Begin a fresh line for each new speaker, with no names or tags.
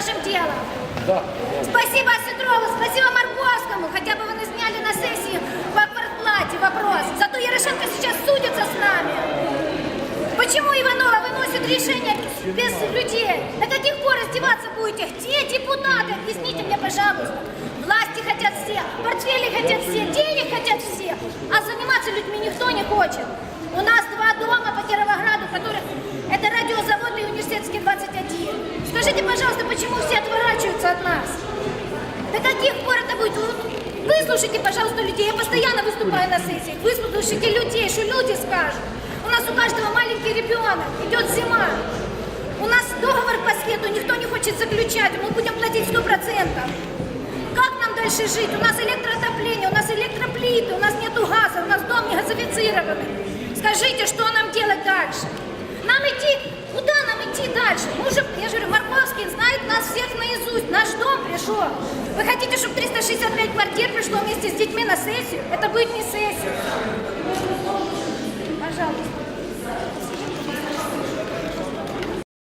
нашим делом.
Да.
Спасибо Сидорову, спасибо Марковскому, хотя бы вы не сняли на сессии по квартплате вопрос. Зато Ярошенко сейчас судится с нами. Почему Иванова выносит решение без людей? До каких пор издеваться будете? Где депутаты? Объясните мне, пожалуйста. Власти хотят все, портфели хотят все, денег хотят все, а заниматься людьми никто не хочет. Скажите, пожалуйста, почему все отворачиваются от нас? До каких пор это будет? Вы- Выслушайте, пожалуйста, людей. Я постоянно выступаю на сессиях. Выслушайте людей, что люди скажут. У нас у каждого маленький ребенок. Идет зима. У нас договор по свету никто не хочет заключать. Мы будем платить 100%. Как нам дальше жить? У нас электроотопление, у нас электроплиты, у нас нету газа, у нас дом не газифицированный. Скажите, что нам делать дальше? Нам идти, куда нам идти дальше? Мы уже, пришел. Вы хотите, чтобы 365 квартир пришло вместе с детьми на сессию? Это будет не сессия.